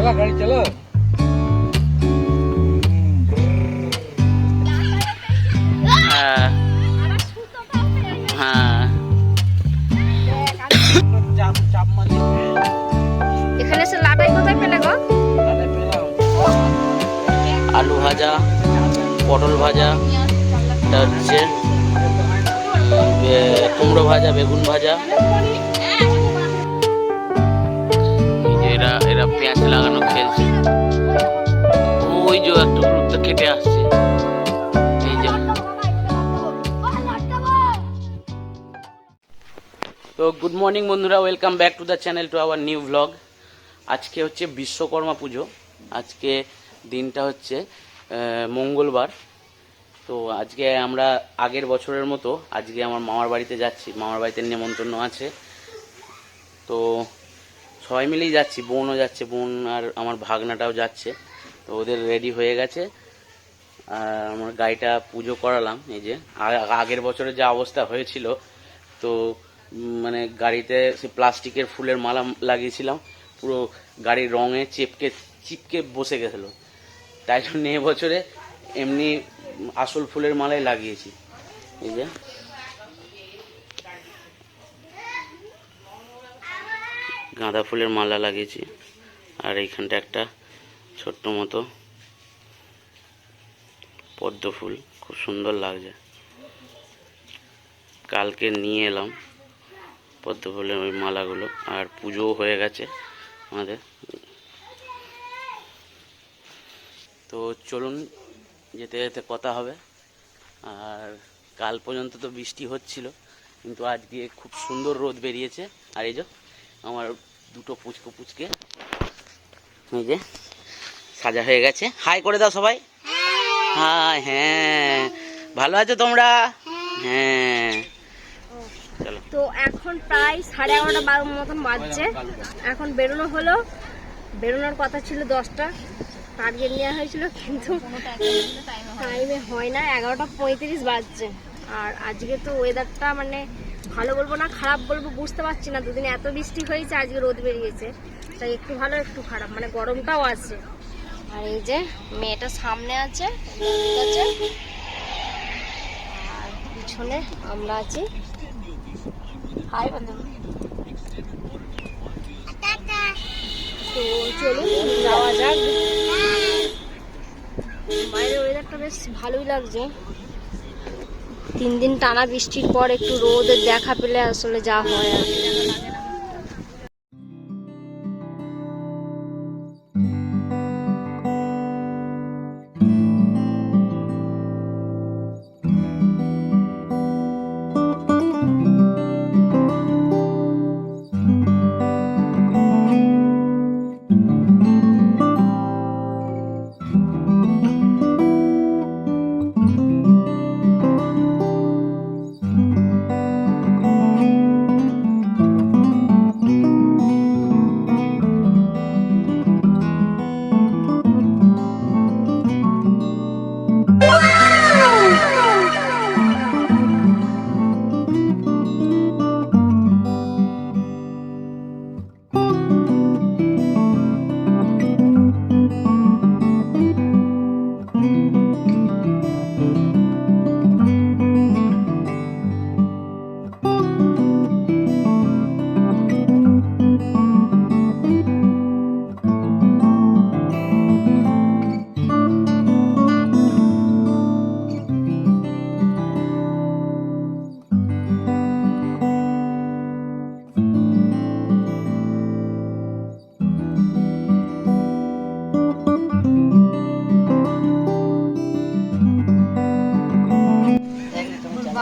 চালা গাড়ি চালা। হ্যাঁ। হ্যাঁ। এখানে সে আলু ভাজা পটল ভাজা কুমড়ো ভাজা বেগুন ভাজা। পেঁয়াজ লাগানো খেলছে। ওই যে একটা গ্রুপটা কেটে আসছে। এই তো গুড মর্নিং বন্ধুরা welcome back to the channel to our new vlog আজকে হচ্ছে বিশ্বকর্মা পুজো। আজকে দিনটা হচ্ছে মঙ্গলবার। তো আজকে আমরা আগের বছরের মতো, আজকে আমার মামার বাড়িতে যাচ্ছি। মামার বাড়িতে নেমন্তন্ন আছে। তো সবাই মিলেই যাচ্ছি, বোনও যাচ্ছে, বোন আর আমার ভাগনাটাও যাচ্ছে। তো ওদের রেডি হয়ে গেছে। আর আমার গাড়িটা পুজো করালাম, এই যে আগের বছরে যা অবস্থা হয়েছিল। তো মানে গাড়িতে সে প্লাস্টিকের ফুলের মালা লাগিয়েছিলাম, পুরো গাড়ির রঙে চেপকে, চিপকে বসে গেছিল। তাই জন্য এবছরে এমনি আসল ফুলের মালাই লাগিয়েছি। এই যে গাঁদা ফুলের মালা লাগিয়েছি। আর এইখানটা একটা ছোট্ট মতো পদ্ম ফুল, খুব সুন্দর লাগছে। কালকে নিয়ে এলাম পদ্ম ফুলের ওই মালাগুলো, আর পুজোও হয়ে গেছে আমাদের। তো চলুন, যেতে যেতে কথা হবে। আর কাল পর্যন্ত তো বৃষ্টি হচ্ছিল, কিন্তু আজকে খুব সুন্দর রোদ বেরিয়েছে। আর এই যে, আমার দুটো পুচকো পুচকে। এই যে, সাজা হয়ে গেছে। হাই করে দাও সবাই। হাই হ্যাঁ। ভালো আছো তোমরা? হ্যাঁ। তো এখন প্রায় সাড়ে এগারোটা মতন বাজছে। এখন বেরোনো হলো। বেরোনোর কথা ছিল দশটা। টার্গেট নেওয়া হয়েছিল, কিন্তু টাইমে হয় না। এগারোটা পঁয়ত্রিশ বাজছে। আর আজকে তো ওয়েদারটা মানে ভালো বলব না, খারাপ বলব, বুঝতে পারছি না। দুদিন এত বৃষ্টি হয়েছে, আজকে রোদ বেরিয়েছে। তাই একটু ভালো, একটু খারাপ। মানে গরমটাও আছে। আর এই যে মেয়েটা সামনে আছে আর পিছনে আমরা আছি। হাই বন্ধু তো চলুন, যাওয়া যাক। বাইরের ওয়েদারটা বেশ ভালোই লাগছে। তিন দিন টানা বৃষ্টির পর একটু রোদের দেখা পেলে আসলে যা হয় আর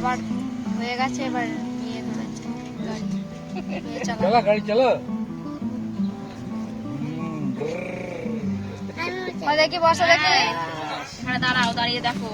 আবার হয়ে গেছে এবার নিয়ে গাড়ি চলো। দেখি বসো দেখি। দাঁড়াও দাঁড়িয়ে দেখো।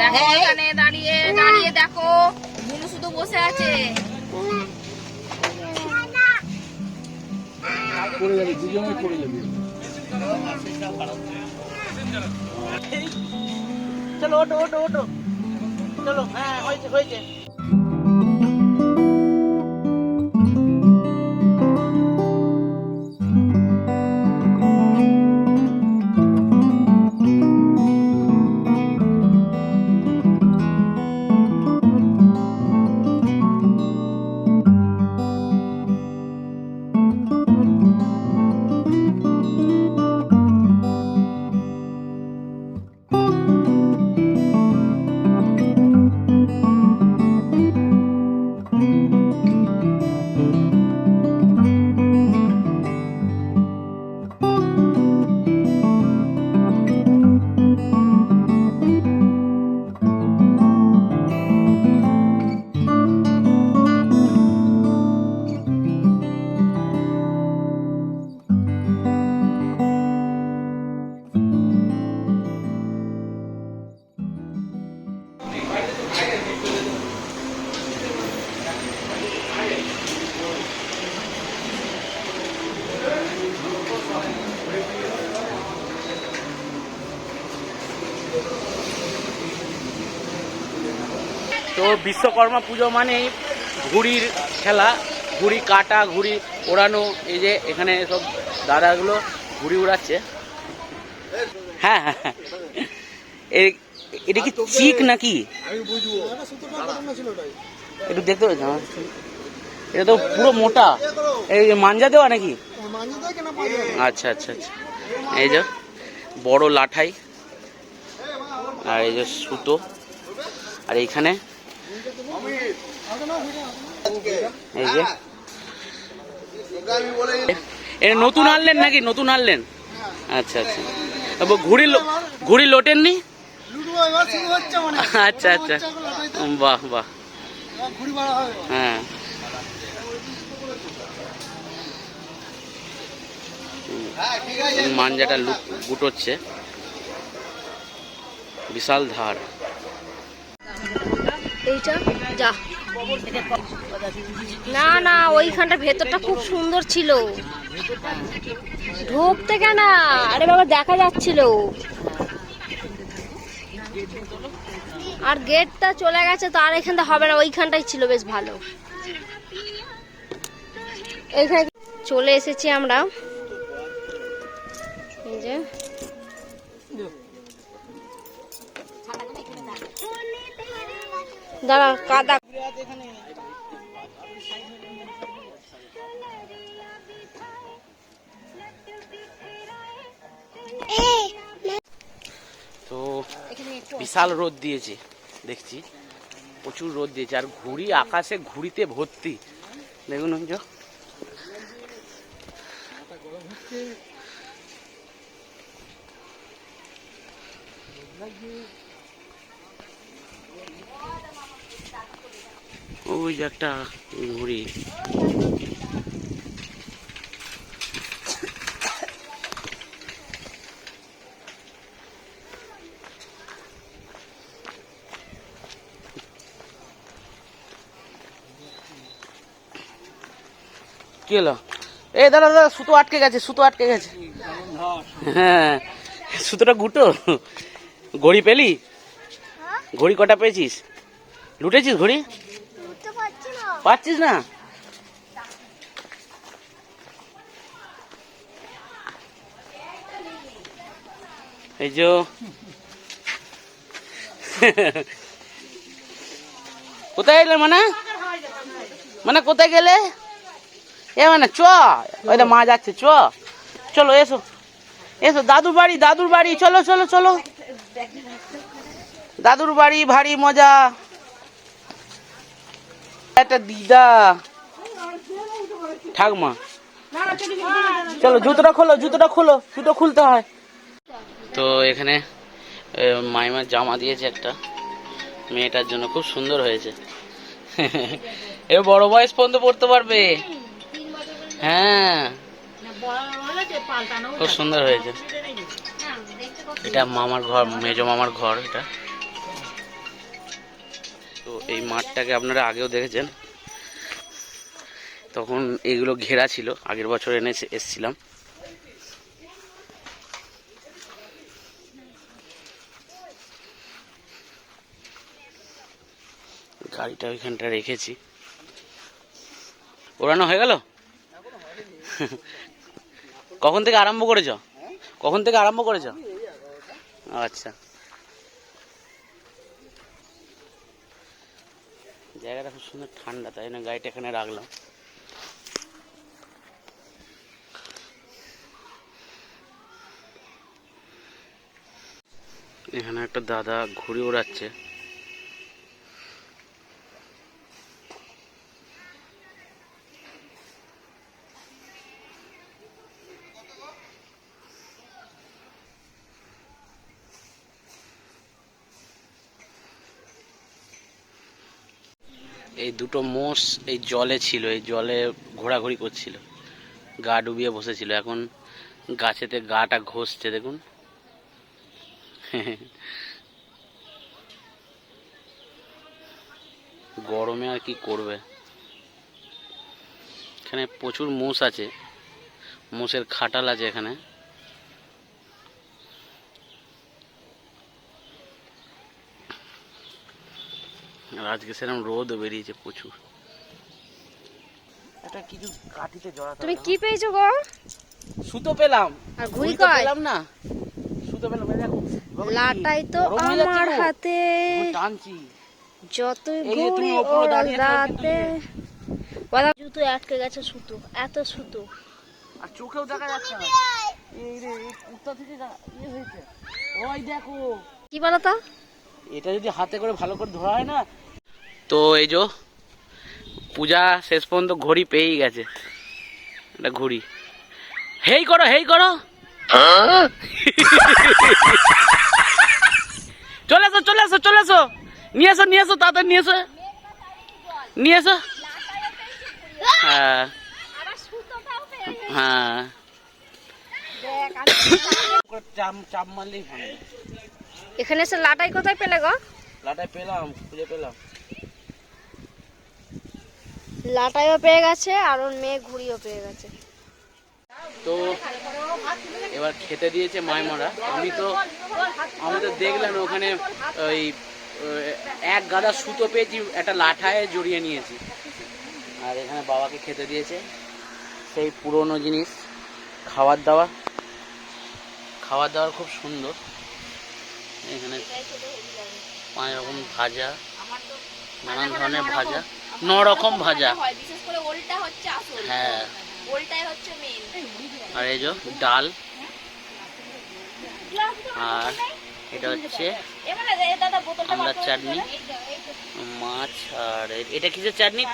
দেখো এখানে দাঁড়িয়ে দাঁড়িয়ে দেখো। বুনু শুধু বসে আছে। চলো ওটো ওটো ওটো চলো হ্যাঁ হয়েছে হয়েছে তো বিশ্বকর্মা পুজো মানেই ঘুড়ির খেলা, ঘুড়ি কাটা, ঘুড়ি ওড়ানো, এই যে এখানে সব দাদাগুলো ঘুড়ি উড়াচ্ছে হ্যাঁ হ্যাঁ হ্যাঁ। এটা কি চিক নাকি? একটু দেখতে পাচ্ছি এটা তো পুরো মোটা। এই মাঞ্জা দেওয়া নাকি? আচ্ছা আচ্ছা আচ্ছা। এই যে বড় লাঠাই। আর এই যে সুতো। আর এইখানে এটা নতুন আনলেন নাকি? নতুন আনলেন? আচ্ছা আচ্ছা। ঘুড়ি ঘুড়ি লোটেননি? আচ্ছা আচ্ছা। বাহ বাহ। হ্যাঁ। মাঞ্জাটা গুটোচ্ছে। বিশাল ধার। এইটা, যা। না না, ওইখানটা ভেতরটা খুব সুন্দর ছিল। ঢুকতে কেন? আরে বাবা, দেখা যাচ্ছিল। আর গেটটা চলে গেছে, তো আর এখানটা হবে না, ওইখানটাই ছিল বেশ ভালো। এইখানে চলে এসেছি আমরা। দাঁড়া কাদা। বিশাল রোদ দিয়েছে, দেখছি। প্রচুর রোদ দিয়েছে, আর ঘুড়ি, আকাশে ঘুড়িতে ভর্তি। দেখুন ওই যে। একটা ঘুড়ি। কি হলো এ, দাদা দাদা, সুতো আটকে গেছে, সুতো আটকে গেছে। হ্যাঁ সুতোটা গুটো ঘড়ি পেলি? ঘড়ি কটা পেয়েছিস? লুটেছিস ঘড়ি? পাচ্ছিস না? এই যে কোথায় এলে মানে? মানে কোথায় গেলে? এ মানে চ ওই তো মা যাচ্ছে, চ। চলো, এসো। এসো, দাদুর বাড়ি দাদুর বাড়ি, চলো চলো চলো। দাদুর বাড়ি, ভারী মজা। একটা দিদা। ঠাকমা চলো, জুতোটা খোলো জুতোটা খোলো, জুতো খুলতে হয়। তো এখানে মাইমার জামা দিয়েছে একটা। মেয়েটার জন্য খুব সুন্দর হয়েছে। এ, বড় বয়স পর্যন্ত পড়তে পারবে। হ্যাঁ। খুব সুন্দর হয়েছে। এটা মামার ঘর মেজো মামার ঘর এটা। তো এই মাঠটাকে আপনারা আগেও দেখেছেন। তখন এগুলো ঘেরা ছিল আগের বছর এনে এসছিলাম। গাড়িটা ওইখানটা রেখেছি। ওড়ানো হয়ে গেল? কখন থেকে আরম্ভ করেছ? কখন থেকে আরম্ভ করেছ? আচ্ছা। জায়গাটা খুব সুন্দর ঠান্ডা, তাই না গাড়িটা এখানে রাখলাম। এখানে একটা দাদা ঘুড়ি ওড়াচ্ছে। দুটো মোষ এই জলে ছিল, এই জলে ঘোরাঘুরি করছিল। গা ডুবিয়ে বসেছিল। এখন গাছেতে গাটা ঘষছে, দেখুন। গরমে আর কি করবে? এখানে প্রচুর মোষ আছে। মোষের খাটাল আছে এখানে। আর আজকে সেরকম রোদও বেরিয়েছে প্রচুর। এটা কিছু কাঠিতে জড়া তুমি কি পেয়েছ গো? সুতো পেলাম। আর কয়? পেলাম না। সুতো পেলাম দেখো। লাটাই তো আমার হাতে। টানছি। যতই এই যে তুমি ঘুরি রাতে বলা জুতো আটকে গেছে সুতো। এত সুতো। আর চোখেও দেখা যাচ্ছে না। এই রে থেকে ইয়ে হয়েছে। ওই দেখো। কি বলো তো? এটা যদি হাতে করে ভালো করে ধরা হয় না তো এই যে পূজা শেষ পর্যন্ত ঘড়ি পেয়েই গেছে। এটা ঘড়ি। হেই করো হেই করো। চলে এসো চলে এসো চলে এসো। নিয়ে এসো নিয়ে এসো তাড়াতাড়ি নিয়ে এসো। নিয়ে এসো। হ্যাঁ। হ্যাঁ। এখানে এসে লাটাই কোথায় পেলে গো? লাটাই পেলাম খুঁজে পেলাম। লাটাইও পেয়ে গেছে, আর ওর মেয়ে ঘুড়িও পেয়ে গেছে। তো এবার খেতে দিয়েছে মাইমারা। আমি তো আমি তো দেখলাম ওখানে, ওই এক গাদা সুতো পেয়েছি, একটা লাঠায় জড়িয়ে নিয়েছি। আর এখানে বাবাকে খেতে দিয়েছে। সেই পুরনো জিনিস খাবার দাবার খাবার দাবার খুব সুন্দর। এখানে পাঁচ রকম ভাজা, নানান ধরনের ভাজা। ন রকম ভাজা। বিশেষ করে ওলটা হচ্ছে আসল। হ্যাঁ। ওলটাই হচ্ছে মেন আর এই যে ডাল। আর এটা হচ্ছে আমরা চাটনি। মাছ আর এটা কিসের চাটনি?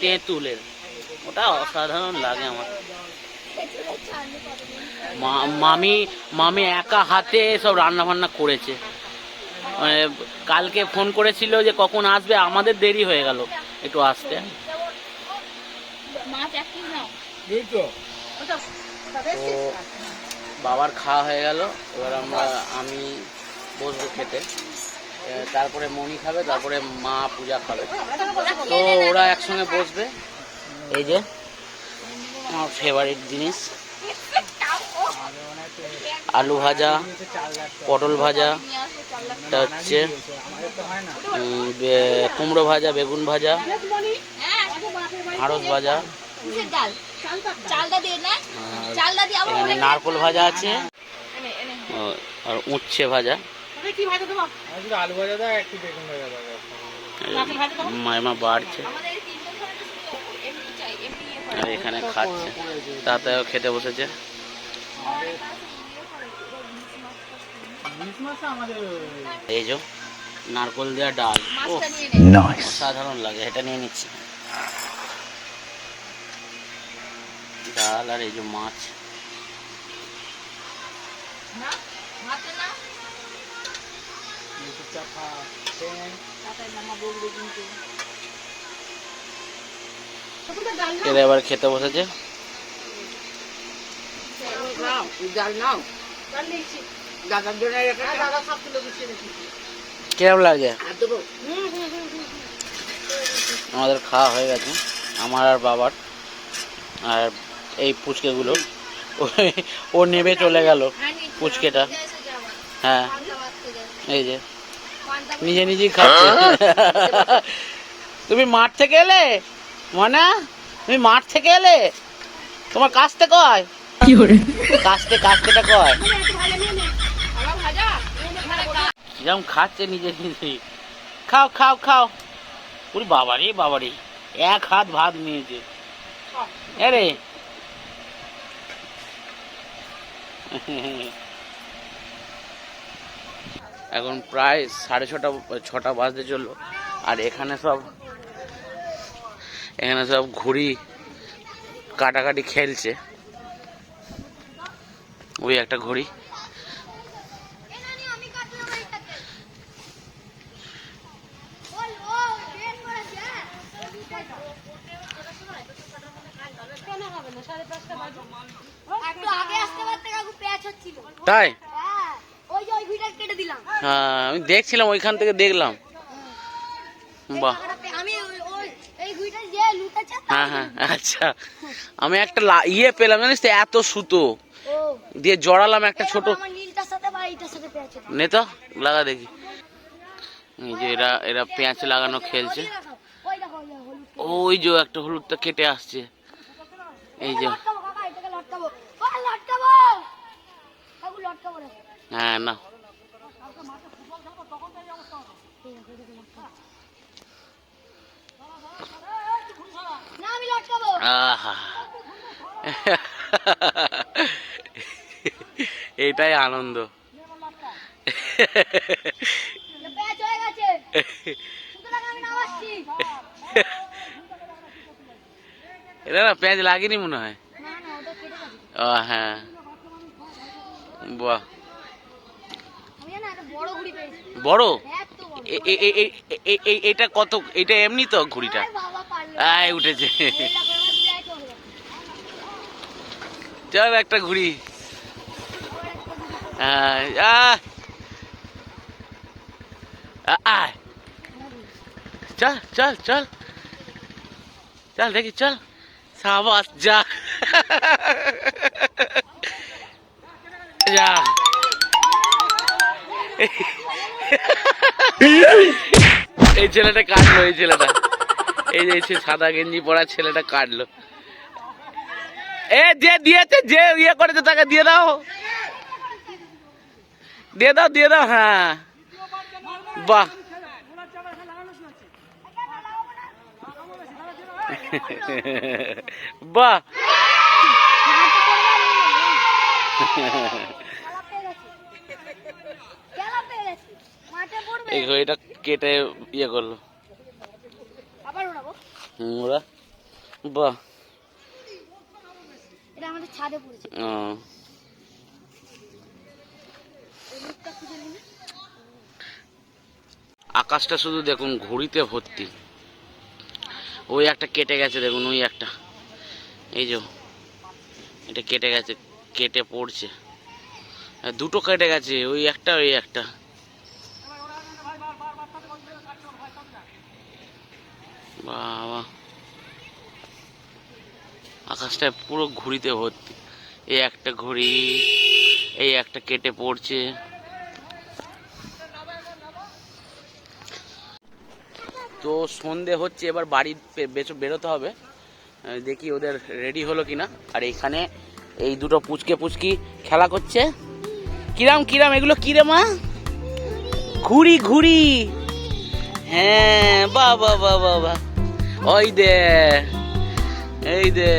তেঁতুলের। ওটা অসাধারণ লাগে আমার। মা- মামি মামি একা হাতে সব রান্না বান্না করেছে। কালকে ফোন করেছিল যে কখন আসবে আমাদের দেরি হয়ে গেল একটু আসতে। তো। বাবার খাওয়া হয়ে গেল এবার আমরা আমি বসবো খেতে। তারপরে মনি খাবে তারপরে মা পূজা খাবে। তো ওরা একসঙ্গে বসবে। এই যে আমার ফেভারিট জিনিস। আলু ভাজা, পটল ভাজা এটা হচ্ছে কুমড়ো ভাজা, বেগুন ভাজা ঢাঁড়স ভাজা। এখানে নারকোল ভাজা আছে, আর উচ্ছে ভাজা। মাইমা বাড়ছে। এখানে খাচ্ছে। তাতেও খেতে বসেছে। এই যে নারকোল দেওয়া ডাল। সাধারণ লাগে এটা নিয়ে নিচ্ছি। ডাল আর এই যে মাছ। না? ভাতে না বসেছে কিরম লাগছে আমাদের খাওয়া হয়ে গেছে। আমার আর বাবার। আর এই পুচকেগুলো। ও- ও নেবে চলে গেল পুচকেটা। হ্যাঁ। এই যে। নিজে নিজেই খাচ্ছে। তুমি মাঠ থেকে এলে? মনা তুমি মাঠ থেকে এলে? তোমার কাছতে কয়? কাছতে কাছতেটা কয়? যেরকম খাচ্ছে নিজে নিজেই খাও খাও খাও। ওরে বাবারে বাবারে এক হাত ভাত নিয়েছে। আরে এখন প্রায় সাড়ে ছটা ছটা বাজতে চলল। আর এখানে সব এখানে সব ঘুড়ি কাটাকাটি খেলছে। ওই একটা ঘড়ি একটু আগে আসতে পারতে কাকু পেঁয়াজ হচ্ছিল তাই? হ্যাঁ। হ্যাঁ আমি দেখছিলাম ওইখান থেকে দেখলাম। বাহ। আমি ওই- ওই এই ঘুড়িটা যে লুটেছে হ্যাঁ হ্যাঁ আচ্ছা। আমি একটা ইয়ে পেলাম জানিস তো এত সুতো। দিয়ে জড়ালাম একটা ছোট আমার নীলটার সাথে বা এইটার সাথে পেঁয়াজ হচ্ছে। নে তো লাগা দেখি। এই যে এরা এরা পেঁয়াজ লাগানো খেলছে। ওই যে একটা হলুদটা কেটে আসছে। এই যে। হ্যাঁ না। এটাই আনন্দ। এটা না পেঁয়াজ লাগেনি মনে হয়? ও হ্যাঁ। বাহ। বড় এটা কত? এটা এমনি তো ঘুড়িটা? আয় উঠেছে। চল একটা ঘুড়ি। আয়। চল চল চল। চল দেখি চল। সাবাস যা। যা। এই ছেলেটা কাটলো, এই ছেলেটা। এই যে সাদা গেঞ্জি পরা ছেলেটা কাটলো। এ, যে দিয়েছে, যে ইয়ে করেছে তাকে দিয়ে দাও। দিয়ে দাও দিয়ে দাও হ্যাঁ। বাহ। বাহ খেলা পেয়ে গেছে খেলা পেয়ে গেছে মাঠে পড়বে এই ঘড়িটা কেটে ইয়ে করল। ওরা বাহ। আকাশটা শুধু দেখুন ঘড়িতে ভর্তি। ওই একটা কেটে গেছে দেখুন ওই একটা। এই যে এটা কেটে গেছে। কেটে পড়ছে। দুটো কেটে গেছে, ওই একটা ওই একটা। বাবা। আকাশটা পুরো ঘুড়িতে ভর্তি। এই একটা ঘড়ি, এই একটা কেটে পড়ছে। তো সন্ধে হচ্ছে, এবার বাড়ি বেরোতে হবে। দেখি ওদের রেডি হলো কিনা। আর এখানে এই দুটো পুচকে পুচকি খেলা করছে। কিরাম কিরাম, এগুলো কিরে মা? ঘুরি ঘুড়ি। হ্যাঁ বা বা বা বা ওই দে, এই দে।